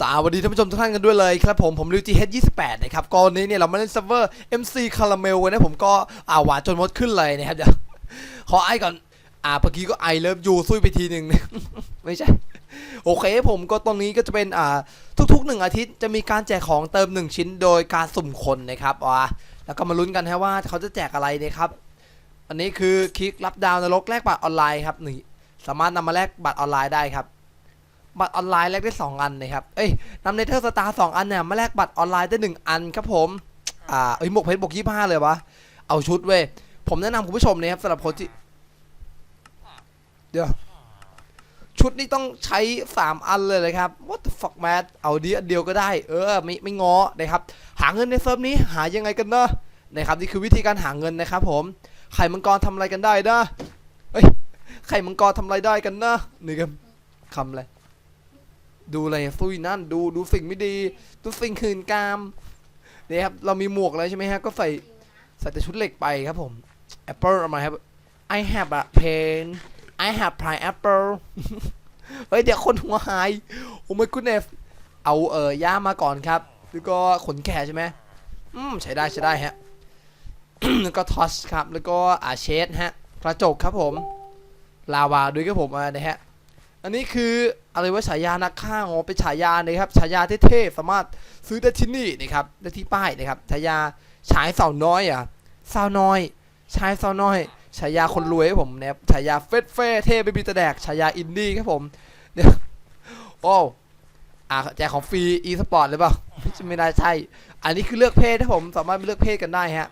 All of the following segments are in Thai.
สวัสดีท่านผู้ชมทุกท่านกันด้วยเลยครับผมผมริวจีเฮด28นะครับก่อนนี้เนี่ยเรามาเล่นเซิร์ฟเวอร์ MC คาราเมลกันนะผมก็อ่าหวานจนมดขึ้นเลยนะครับเดี๋ยวขอไอก่อนอ่าเมื่อกี้ก็ไอเลิฟยูซุยไปทีหนึ่งไม่ใช่โอเคผมก็ตรงนี้ก็จะเป็นอ่าทุกๆหนึ่งอาทิตย์จะมีการแจกของเติม1ชิ้นโดยการสุ่มคนนะครับอ่าแล้วก็มาลุ้นกันฮะว่าเขาจะแจกอะไรนะครับอันนี้คือคลิกรับดาวนรกแลกบัตรออนไลน์ครับนี่สามารถนำมาแลกบัตรออนไลน์ได้ครับ บัตรออนไลน์แลกได้ 2 อันนะครับเอ้ยนำเนเธอร์สตาร์สอันเนี่ยมาแลกบัตรออนไลน์ได้ 1 อันครับผมอ่าเอ้ยหมวกเพชรบวกยี่ห้าเลยวะเอาชุดเว้ยผมแนะนำคุณผู้ชมนะครับสำหรับคนที่เดี๋ยวชุดนี้ต้องใช้ 3 อันเลยเลยครับ what the fuck man เอาดีอันเดียวก็ได้ เออ ไม่ไม่ง้อนะครับ หาเงินในเซิร์ฟนี้หายังไงกันเนอะนะครับนี่คือวิธีการหาเงินนะครับผมไข่มังกรทำอะไรกันได้นะเฮ้ยไข่มังกรทำอะไรได้กันนะนี่ครับคำอะไร ดูอะไรซุยนั่นดูดูสิ่งไม่ดี ดูสิ่งคืนกามเนี่ยครับเรามีหมวกอะไรใช่ไหมฮะก็ใส่ใส่แต่ชุดเหล็กไปครับผม Apple เอามาครับ I have a pen I have pineapple เฮ้ยเดี๋ยวคนหัวหายโอ้ไม่คุณเนฟเอาเออย่ามาก่อนครับ แล้วก็ขนแก่ใช่ไหมอืมใช้ได้ใช้ได้ฮะแล้วก็ทอชครับ แล้วก็อาเชสฮะกระจกครับผม ลาวาด้วยครับผมอ่านะฮะ อันนี้คือ อะไรว่าฉายานักฆ่าอ๋อเป็นฉายานะครับฉายาเท่ๆสามารถซื้อได้ที่นี่นะครับได้ที่ป้ายนะครับฉายาชายสาวน้อยอะสาวน้อยชายสาวน้อยฉายาคนรวยครับผมนะครับฉายาเฟสเฟ่เท่ไปบีตะแดกฉายาอินดี้ครับผมเนี่ยโอ้อะแจกของฟรีอีสปอร์ตเลยเปล่าไม่ได้ใช่ อันนี้คือเลือกเพศครับผมสามารถเลือกเพศกันได้ฮะ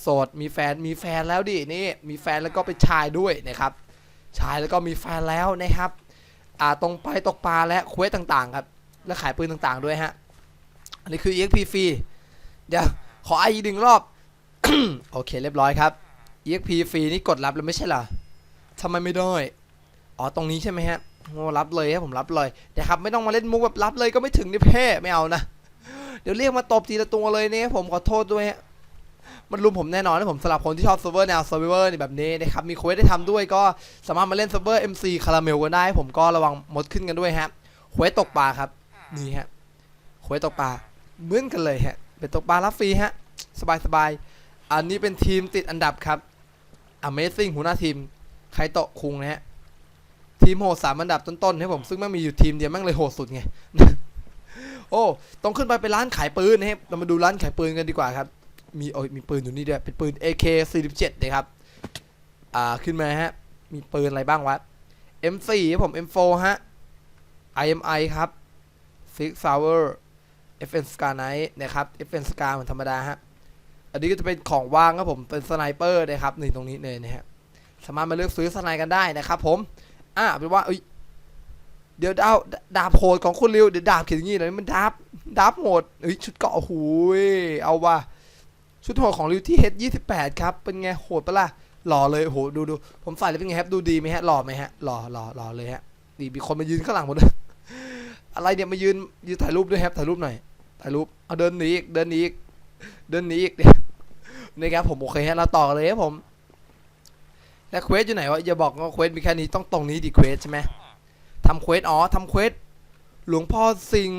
โสดมีแฟนมีแฟนแล้วดินี่มีแฟนแล้วก็เป็นชายด้วยนะครับ ชายแล้วก็มีแฟนแล้วนะครับ อ่าตรงไปตกปลาและเควสต่างๆครับ และขายปืนต่างๆด้วยฮะ อันนี้คือ EXP ฟรี เดี๋ยว ขอไออีกหนึ่งรอบ โอเคเรียบร้อยครับ EXP ฟรีนี่กดรับแล้วไม่ใช่เหรอทำไมไม่ได้ อ๋อตรงนี้ใช่ไหมฮะโอ้รับเลยครับผมรับเลยเดี๋ยวครับไม่ต้องมาเล่นมุกแบบรับเลยก็ไม่ถึงนี่เพ่ไม่เอานะ เดี๋ยวเรียกมาตบทีละตัวเลยเนี่ยผมขอโทษด้วยฮะ มันรุมผมแน่นอนนะผมสำหรับคนที่ชอบเซิร์ฟเวอร์แนวเซิร์ฟเวอร์นี่แบบนี้นะครับมีเควสได้ทำด้วยก็สามารถมาเล่นเซิร์ฟเวอร์ MC คาราเมลกันได้ ผมก็ระวังมดขึ้นกันด้วยฮะเควสตกปลาครับนี่ฮะเควสตกปลาเหมือนกันเลยฮะเป็นตกปลารับฟรีฮะสบายสบายๆอันนี้เป็นทีมติดอันดับครับ Amazing หัวหน้าทีมใครโตะคุงนะฮะทีมโหดสามอันดับต้นๆให้ผมซึ่งแม่งมีอยู่ทีมเดียวแม่งเลยโหดสุดไงโอ้ต้องขึ้นไปเป็นร้านขายปืนนะครับเรามาดูร้านขายปืนกันดีกว่าครับ มีโอ้ยมีปืนอยู่นี่ด้วยเป็นปืน AK 47 นะครับ อ่าขึ้นมาฮะ มีปืนอะไรบ้างวะ M4 ผม M4 ฮะ IMI ครับ Six Hour FN Scar Knight นะครับ FN Scar เหมือนธรรมดาฮะ อันนี้ก็จะเป็นของว่างครับผม เป็นสไนเปอร์นะครับนี่ตรงนี้เลยนะฮะ สามารถมาเลือกซื้อสไนกันได้นะครับผม อ่าเป็นว่าเอ้ยเดี๋ยวดาวดาบโหดของคุณริวเดี๋ยวดาบเขียนอย่างนี้เลยมันดาบดาบโหดเอ้ยชุดเกาะโอ้โหยเอาว่ะ ชุดโหดของริวที่เฮด28ครับ เป็นไงโหดปะล่ะ หล่อเลยโหดูดูผมใส่แล้วเป็นไงครับ ดูดีไหมฮะ หล่อไหมฮะ หล่อหล่อหล่อเลยฮะ นี่มีคนมายืนข้างหลังหมดเลยอะไรเนี่ยมายืนยืนถ่ายรูปด้วยครับ ถ่ายรูปหน่อย ถ่ายรูป เอาเดินหนีอีก เดินหนีอีก เดินหนีอีกเนี่ยนี่ครับผมโอเคฮะ เราต่อเลยครับผม แล้วเควสอยู่ไหนวะ อย่าบอกว่าเควสมีแค่นี้ ต้องตรงนี้ดิเควสใช่ไหมทำเควส อ๋อทำเควส หลวงพ่อสิง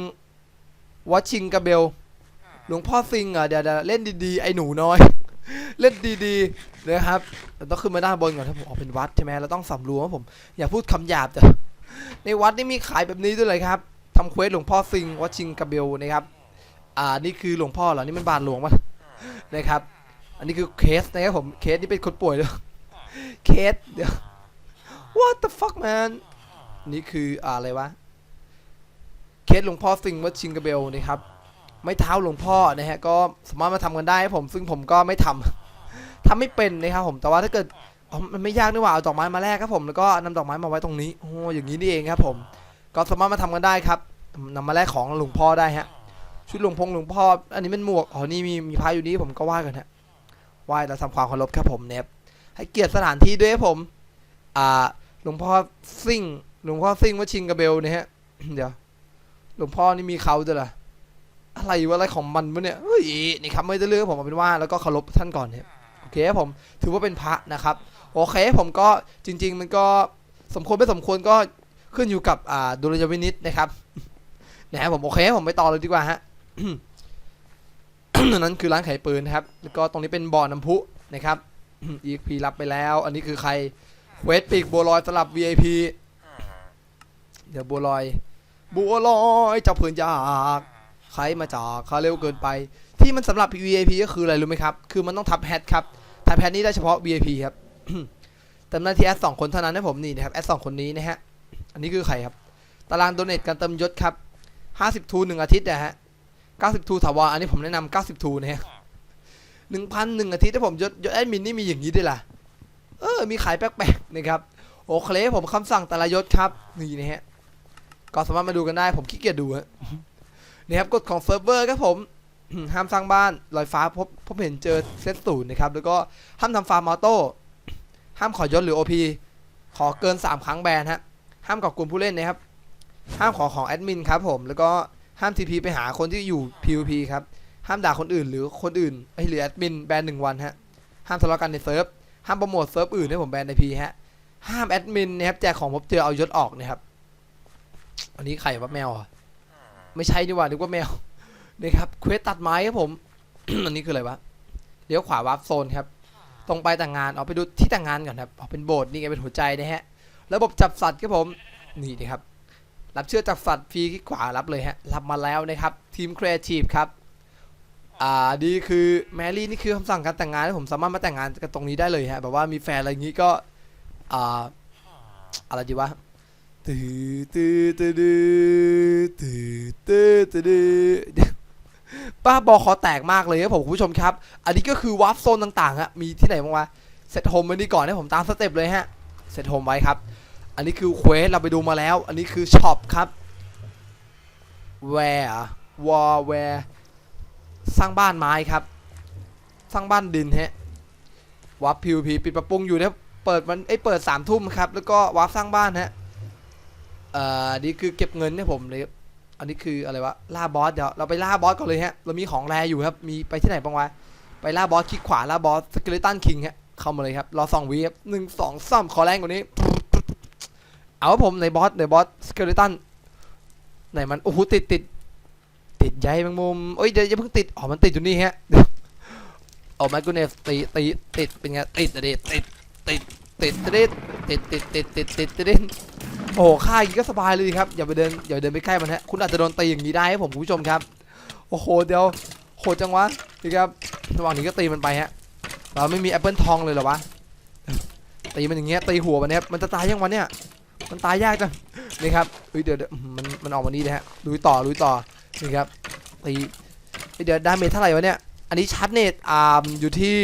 วัชิงกระเบล หลวงพ่อซิงอะเดี๋ยวเดี๋ยวเล่นดีๆไอ้หนูน้อย เล่นดีๆนะครับต้องขึ้นมาด้านบนก่อนถ้าผมออกเป็นวัดใช่ไหมเราต้องสำรวมครับผมอย่าพูดคำหยาบจ้ะในวัดนี่มีขายแบบนี้ด้วยเลยครับทำเควสหลวงพ่อซิงวัดชิงกระเบลนะครับ อ่านี่คือหลวงพ่อเหรอนี่มันบาทหลวงปะนะครับ อันนี้คือเคสนะครับผมเคสนี่เป็นคนป่วยด้วยเคสเดี๋ยว what the fuck man นี่คืออ่าอะไรวะเคสหลวงพ่อซิงวัดชิงกระเบลนะครับ ไม่เท้าหลวงพ่อนะฮะก็สามารถมาทำกันได้ผมซึ่งผมก็ไม่ทำทำไม่เป็นนะครับผมแต่ว่าถ้าเกิดมันไม่ยากนี่หว่าเอาดอกไม้มาแลกครับผมแล้วก็นำดอกไม้มาไว้ตรงนี้โอ้อย่างนี้นี่เองครับ ผมก็สามารถมาทำกันได้ครับนำมาแลกของหลวงพ่อได้ฮะชุดหลวงพงหลวงพ่อ อันนี้เป็นหมวกอ๋อนี่มีมีพระอยู่นี่ผมก็ไหว้กันฮะไหว้แล้วทำความเคารพครับผมเนี่ยให้เกียรติสถานที่ด้วยครับผมอ่าหลวงพ่อซิ่งหลวงพ่อซิ่งวัดชิงกระเบลเนี่ยฮะเดี๋ยวหลวงพ่อนี่มีเขาด้วยเหรอ อะไรวะอะไรของมันวะเนี่ยเฮ้ยนี่ครับไม่ได้เลือกผมเอาเป็นว่าแล้วก็เคารพท่านก่อนเนี่ยโอเคผมถือว่าเป็นพระนะครับโอเคผมก็จริง ๆ มันก็สมควรไม่สมควรก็ขึ้นอยู่กับอ่าดุลยพินิษนะครับนะผมโอเคผมไปต่อเลยดีกว่าฮะนั้นคือร้านขายปืนนะครับ แล้วก็ตรงนี้เป็นบ่อน้ำพุนะครับ EXP รับไปแล้ว อันนี้คือใครเวสปีกบัวลอยสลับ VIP เดี๋ยวบัวลอย บัวลอยเจ้าเพื่อนยาก ใครมาจากเขาเร็วเกินไป ที่มันสำหรับ VIP ก็คืออะไรรู้ไหมครับ คือมันต้องทับแฮทครับ ทับแฮทนี้ได้เฉพาะ VIP ครับเติมหน้าที่แอดสองคนเท่านั้นนะผมนี่นะครับแอดสองคนนี้นะฮะ อันนี้คือใครครับ ตารางโดเนทการเติมยศครับ50ทูหนึ่งอาทิตย์นะฮะ90ทูถาวรอันนี้ผมแนะนำ90ทูนะฮะ1,000หนึ่งอาทิตย์ถ้าผมยศยศแอดมินนี่มีอย่างนี้ด้วยล่ะ เออ มีขายแปลกๆนะครับ โอเคผมคำสั่งแต่ละยศครับ นี่นะฮะ ก็สามารถมาดูกันได้ ผมขี้เกียจดูฮะ นี่ครับกฎของเซิร์ฟเวอร์ครับผมห้ามสร้างบ้านลอยฟ้าพบพบเห็นเจอเซตศูนย์นะครับแล้วก็ห้ามทำฟาร์มออโต้ห้ามขอยศหรือ OP ขอเกิน 3 ครั้งแบนฮะห้ามก่อกวนผู้เล่นนะครับ ห้ามขอของแอดมินครับผมแล้วก็ห้าม TP ไปหาคนที่อยู่ PVP ครับห้ามด่าคนอื่นหรือคนอื่นไอ้หรือแอดมินแบนหนึ่งวันฮะห้ามทะเลาะกันในเซิร์ฟห้ามโปรโมทเซิร์ฟอื่นให้ผมแบนในพีฮะห้ามแอดมินนะครับแจกของพบเจอเอายศออกนะครับอันนี้ใครวะแมวอะ ไม่ใช่ดีกว่านึกว่าแมวนะครับเควสตัดไม้ครับผม อันนี้คืออะไรวะเลี้ยวขวาวาร์ปโซนครับ ตรงไปแต่งงานเอาไปดูที่แต่งงานก่อนครับเอาเป็นโบสถ์นี่ไงเป็นหัวใจนะฮะ ระบบจับสัตว์ครับผมนี่นะครับรับเชื่อจับสัตว์ฟรีคลิกขวารับเลยฮะรับมาแล้วนะครับทีมครีเอทีฟครับอ่าดีคือแมรี่นี่คือคำสั่งการแต่งงานที่ผมสามารถมาแต่งงานกันตรงนี้ได้เลยฮะแบบว่ามีแฟนอะไรอย่างนี้ก็อ่าอะไรดีวะ ตือตือตือตือตือตือตือป้าบอคอแตกมากเลยครับผมคุณผู้ชมครับ อันนี้ก็คือวาร์ปโซนต่างๆฮะมีที่ไหนบ้างวะเซตโฮมไว้นี่ก่อนให้ผมตามสเต็ปเลยฮะเซตโฮมไว้ครับ อันนี้คือเควสเราไปดูมาแล้ว อันนี้คือช็อปครับ where วอ where สร้างบ้านไม้ครับ สร้างบ้านดินฮะวับพิวพีปิดปรับปรุงอยู่นะเปิดมันไอเปิดสามทุ่มครับแล้วก็วับสร้างบ้านฮะ อ่อนี่คือเก็บเงินเนี่ยผมเลยอันนี้คืออะไรวะล่าบอสเดี๋ยวเราไปล่าบอสก่อนเลยฮะเรามีของแรอยู่ครับมีไปที่ไหนบ้างวะไปล่าบอสคลิกขวาล่าบอสสเกเลตันคิงฮะเข้ามาเลยครับรอสองวีครับหนึ่งสองสามขอแรงกว่านี้ เอาผมในบอสในบอสสเกเลตันไหนมันโอ้โหติดติดติดใยแมงมุมเอ้ยเดี๋ยวอย่าเพิ่งติดอ๋อมันติดอยู่นี่ฮะโอ้ my goodness ตีตีติดเป็นไงติดอะดิติดติดติดติดติดติดติดติดติดติดติด โอ้โหฆ่าอย่างนี้ก็สบายเลยครับอย่าไปเดินอย่าเดินไปใกล้มันฮะคุณอาจจะโดนตีอย่างนี้ได้ครับผมคุณผู้ชมครับ โอ้โหเดี๋ยวโหดจังวะนี่ครับระหว่างนี้ก็ตีมันไปฮะเราไม่มีแอปเปิลทองเลยเหรอวะตีมันอย่างเงี้ยตีหัวมันเนี่ยมันจะตายยังวันเนี่ยมันตายยากจังนี่ครับเฮ้ยเดี๋ยวมันมันออกมานี่นะฮะลุยต่อลุยต่อนี่ครับตีเดี๋ยวดาเมจเท่าไหร่วะเนี่ยอันนี้ชาร์จเนตอ่าอยู่ที่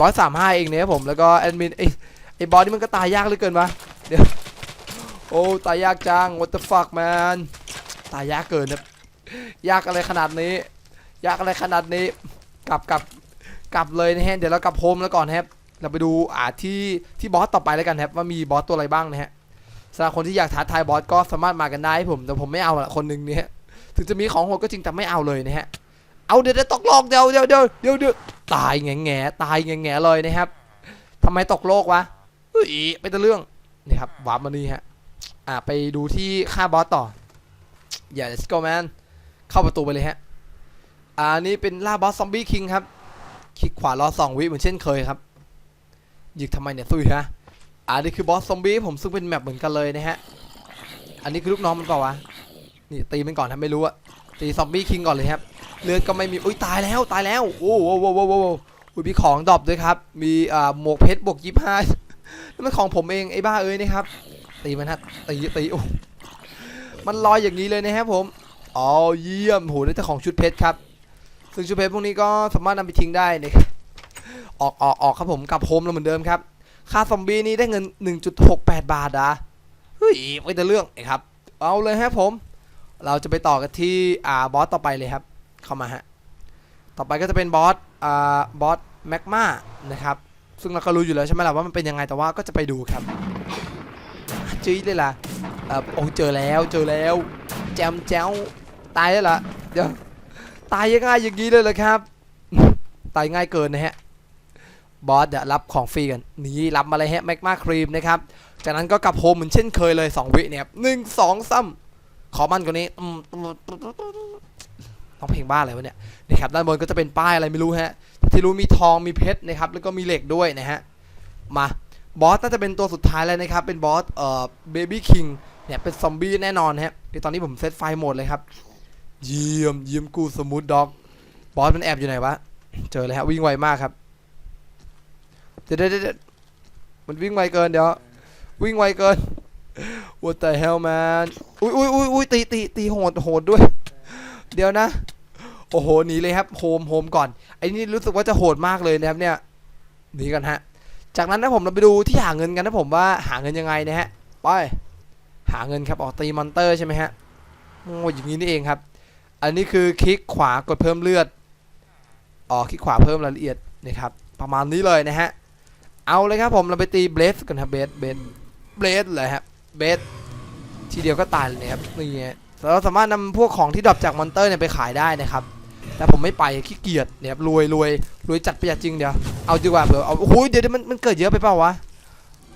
ร้อยสามห้าเองเนี่ยผมแล้วก็แอดมินไอไอบอสนี่มันก็ตายยากเหลือเกินวะเดี๋ยว อ้ตายยากจัง what the fuck man ตายยากเกินครับยากอะไรขนาดนี้ ยากอะไรขนาดนี้ กลับกลับกลับเลยนะฮะ เดี๋ยวเรากลับโฮมแล้วก่อนนะครับ เราไปดูอ่าที่ที่บอสต่อไปแล้วกันครับ ว่ามีบอสตัวอะไรบ้างนะฮะสำหรับคนที่อยากท้าทายบอสก็สามารถมากันได้ผม แต่ผมไม่เอาละคนหนึ่งเนี่ย ถึงจะมีของโหดก็จริงแต่ไม่เอาเลยนะฮะ เอาเดี๋ยวเดี๋ยวตกโลกเดี๋ยวเดี๋ยวเดี๋ยวเดี๋ยวเดี๋ยวตายแง่แง่ตายแง่แง่เลยนะครับทำไมตกโลกวะเฮ้ยไม่แต่เรื่องนี่ครับวาร์ปมานี่ฮะ อ่าไปดูที่ฆ่าบอสต่อ อย่า let's go man เข้าประตูไปเลยฮะ อ่านี่เป็นล่าบอสซอมบี้คิงครับ คลิกขวารอสองวิเหมือนเช่นเคยครับหยิกทำไมเนี่ยซุยฮะอ่านี่คือบอสซอมบี้ผมซึ่งเป็นแมปเหมือนกันเลยนะฮะ อันนี้คือลูกน้องมันเปล่าวะ นี่ตีมันก่อนทำไม่รู้อะตีซอมบี้คิงก่อนเลยครับ เลือดก็ไม่มี อุ้ยตายแล้วตายแล้ว โอ้โหโอ้โหโอ้โหอุ้ยมีของดรอปด้วยครับ มีอ่าหมวกเพชรบวกยี่ห้านี่มันของผมเองไอ้บ้าเอ้ยนะครับ ตีมันฮะตีตีโอ้มันลอยอย่างนี้เลยนะครับผมอ๋อเยี่ยมโหนี่เจ้าของชุดเพชรครับซึ่งชุดเพชรพวกนี้ก็สามารถนำไปทิ้งได้นะครับออกออกออกครับผมกลับโฮมเราเหมือนเดิมครับ ค่าซอมบี้นี้ได้เงิน 1.68 บาทอะเฮ้ยไม่แต่เรื่องไอ้ครับ เอาเลยครับผม เราจะไปต่อกันที่อ่าบอสต่อไปเลยครับ เข้ามาฮะต่อไปก็จะเป็นบอสอ่าบอสแมกมานะครับซึ่งเราก็รู้อยู่แล้วใช่ไหมล่ะว่ามันเป็นยังไงแต่ว่าก็จะไปดูครับ จี้เลยล่ะเออโอ้เจอแล้วเจอแล้ว แจมแจ้วตายแล้วล่ะเดี๋ยวตายยังไงอย่างนี้เลยเหรอครับ ตายง่ายเกินนะฮะบอสเดี๋ยวรับของฟรีกันนี่รับมาเลยฮะแมกมาครีมนะครับจากนั้นก็กลับโฮมเหมือนเช่นเคยเลย 2 วิเนี่ยครับหนึ่งสองซ้ำขอมันกว่านี้อืมต้องเพลงบ้าอะไรวะเนี่ยนะครับด้านบนก็จะเป็นป้ายอะไรไม่รู้ฮะที่รู้มีทองมีเพชรนะครับ แล้วก็มีเหล็กด้วยนะฮะมา บอสน่าจะเป็นตัวสุดท้ายแล้วนะครับ เป็นบอสเอ่อเบบี้คิงเนี่ยเป็นซอมบี้แน่นอนฮะเดี๋ยวตอนนี้ผมเซตไฟโหมดเลยครับ เยี่ยมเยี่ยมกูสมูทด็อก บอสมันแอบอยู่ไหนวะ เจอเลยฮะวิ่งไวมากครับเดี๋ยวเดี๋ยวเดี๋ยวมันวิ่งไวเกินเดี๋ยว วิ่งไวเกิน What the hell man อุ้ยอุ้ยอุ้ยอุ้ยตีตีตีโหดโหดด้วย เดี๋ยวนะ โอ้โหหนีเลยครับโฮมโฮมก่อนไอ้นี่รู้สึกว่าจะโหดมากเลยนะครับเนี่ยหนีกันฮะ จากนั้นนะผมเราไปดูที่หาเงินกันนะผมว่าหาเงินยังไงนะฮะไปหาเงินครับออกตีมอนเตอร์ใช่ไหมฮะโอ้อย่างนี้นี่เองครับ อันนี้คือคลิกขวากดเพิ่มเลือดอ๋อคลิกขวาเพิ่มรายละเอียดนะครับประมาณนี้เลยนะฮะเอาเลยครับผมเราไปตีเบสกันครับเบสเบสเบสเลยครับเบสทีเดียวก็ตายเลยนะครับนี่เราสามารถนำพวกของที่ดรอปจากมอนเตอร์เนี่ยไปขายได้นะครับ แต่ผมไม่ไปขี้เกียจเนี่ยครับรวยรวยรวยจัดประหยัดจริงเดี๋ยวเอาดีกว่าเผื่อเอาโอ้โหเดี๋ยวเดี๋ยวมันมันเกิดเยอะไปเปล่าวะ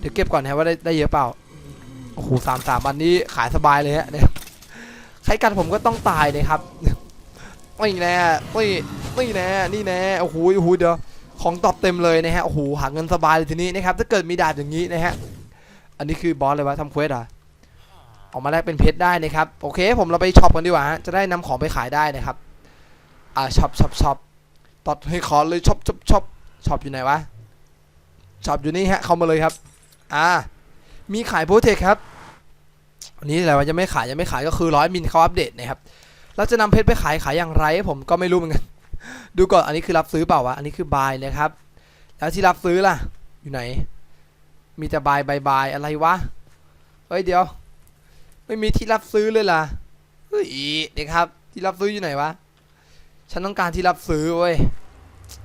เดี๋ยวเก็บก่อนนะว่าได้ได้เยอะเปล่าโอ้โหสามสามวันนี้ขายสบายเลยฮะเนี่ยใครกัดผมก็ต้องตายนะครับนี่แน่นี่นี่แน่นี่แน่โอ้โหโอ้โหเดี๋ยวของตอบเต็มเลยนะฮะโอ้โหหาเงินสบายเลยทีนี้นะครับถ้าเกิดมีดาบอย่างนี้นะฮะอันนี้คือบอสเลยวะทำเควสอะออกมาแลกเป็นเพชรได้นะครับโอเค ผมเราไปช็อปกันดีกว่าฮะจะได้นำของไปขายได้นะครับ อ่าช็อปช็อปช็อปตัดให้ขอเลยช็อปช็อปช็อปช็อปอยู่ไหนวะช็อปอยู่นี่ฮะเข้ามาเลยครับ อ่า มีขายโปรเทคครับอันนี้อะไรวะยังไม่ขายยังไม่ขายก็คือร้อยมิลเขาอัปเดตนะครับเราจะนำเพชรไปขายขายอย่างไร ผมก็ไม่รู้เหมือนกัน ดูก่อนอันนี้คือรับซื้อเปล่าวะอันนี้คือบายนะครับ แล้วที่รับซื้อล่ะ อยู่ไหน มีแต่บายบายบายอะไรวะเฮ้ยเดี๋ยว ไม่มีที่รับซื้อเลยล่ะเฮ้ยเด็กครับ ที่รับซื้ออยู่ไหนวะ ฉันต้องการที่รับซื้อเว้ย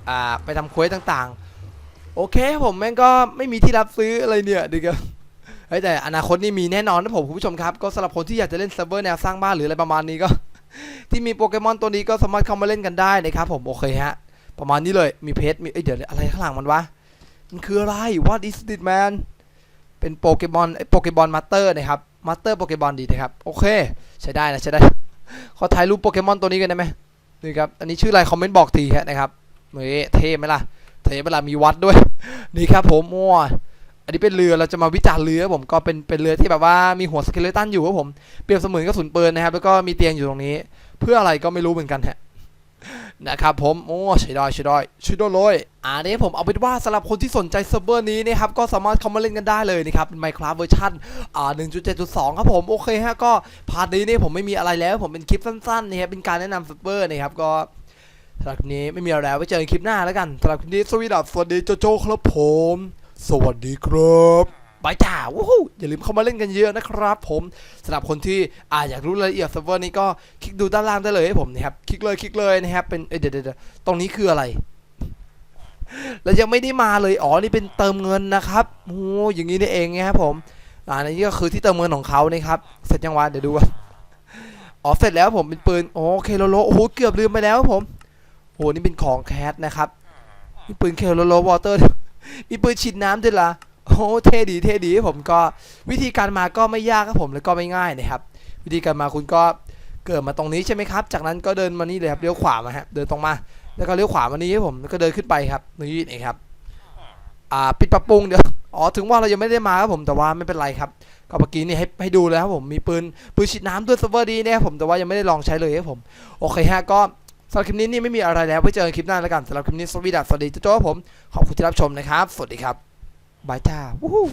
อ่า ไปทำเควสต่างๆ โอเคผมแม่งก็ไม่มีที่รับซื้ออะไรเนี่ยด็กครับเฮ้ยแต่อนาคตนี่มีแน่นอนนะผมคุณผู้ชมครับ ก็สำหรับคนที่อยากจะเล่นเซิร์ฟเวอร์แนวสร้างบ้านหรืออะไรประมาณนี้ก็ ที่มีโปเกมอนตัวนี้ก็สามารถเข้ามาเล่นกันได้นะครับผมโอเคฮะ ประมาณนี้เลยมีเพชรมีเอ้ยเดี๋ยวอะไรข้างหลังมันวะมันคืออะไร What is it man เป็นโปเกมอนไอโปเกมอนมาสเตอร์นะครับมาสเตอร์โปเกมอนดีนะครับโอเค ใช้ได้นะใช้ได้ขอถ่ายรูปโปเกมอนตัวนี้กันได้ไหม นี่ครับ อันนี้ชื่ออะไรคอมเมนต์บอกทีฮะนะครับเฮ้เท่ไหมล่ะ เท่เวลามีวัดด้วย นี่ครับผมมั่วอันนี้เป็นเรือเราจะมาวิจารณ์เรือผมก็เป็นเป็นเรือที่แบบว่ามีหัวสเกเลตันอยู่ครับผม เปรียบเสมือนกระสุนปืนนะครับ แล้วก็มีเตียงอยู่ตรงนี้ เพื่ออะไรก็ไม่รู้เหมือนกันฮะ นะครับผมโอ้ใช่ได้ใช่ได้ใช่ได้เลยอ่านี้ผมเอาเป็นว่าสำหรับคนที่สนใจเซิร์ฟเวอร์นี้นะครับก็สามารถเข้ามาเล่นกันได้เลยนะครับเป็น Minecraft เวอร์ชันอ่า1.7.2 ครับผมโอเคฮะก็พาร์ทนี้นี่ผมไม่มีอะไรแล้วผมเป็นคลิปสั้นๆนะครับเป็นการแนะนำเซิร์ฟเวอร์นะครับก็สำหรับคลิปนี้ไม่มีอะไรแล้วไว้เจอกันคลิปหน้าแล้วกันสำหรับคลิปนี้สวีดับสวัสดีโจโจครับผม สวัสดีครับ บายจ้าวู้ฮู้อย่าลืมเข้ามาเล่นกันเยอะนะครับผมสำหรับคนที่อาอยากรู้รายละเอียดเซิร์ฟเวอร์นี้ก็คลิกดูด้านล่างได้เลยให้ผมนะครับคลิกเลยคลิกเลยนะครับเป็นเอ้ยเดี๋ยวเดี๋ยวเดี๋ยวตรงนี้คืออะไรแล้วยังไม่ได้มาเลยอ๋อนี่เป็นเติมเงินนะครับโอ้อย่างนี้นี่เองนะครับผมอ่าอันนี้ก็คือที่เติมเงินของเขานะครับเสร็จยังวะเดี๋ยวดูก่อนอ๋อเสร็จแล้วผมเป็นปืนโอเคโลโลโอ้โหเกือบลืมไปแล้วผมโอ้นี่เป็นของแคสนะครับนี่ปืนเคโลโลวอเตอร์มีปืนฉีดน้ำด้วยล่ะ โอ้เท่ดีเท่ดีผมก็วิธีการมาก็ไม่ยากครับผมแล้วก็ไม่ง่ายนะครับ วิธีการมาคุณก็เกิดมาตรงนี้ใช่ไหมครับ จากนั้นก็เดินมานี่เลยครับเลี้ยวขวามาฮะเดินตรงมา แล้วก็เลี้ยวขวามานี่ครับผมแล้วก็เดินขึ้นไปครับนี่นี่ครับอ่าปิดปรับปรุงเดี๋ยวอ๋อถึงว่าเรายังไม่ได้มาครับผมแต่ว่าไม่เป็นไรครับก็เมื่อกี้นี่ให้ให้ดูแล้วครับผมมีปืนปืนฉีดน้ำด้วยเซิร์ฟเวอร์ดีนะครับผมแต่ว่ายังไม่ได้ลองใช้เลยครับผมโอเคฮะก็สำหรับคลิปนี้นี่ไม่มีอะไรแล้วไว้เจอกันคลิปหน้าแล้วกันสำหรับคลิปนี้สวัสดีครับสวัสดีเจ้าผมขอบคุณที่รับชมนะครับ สวัสดีครับ บายจ้าวู้ฮู้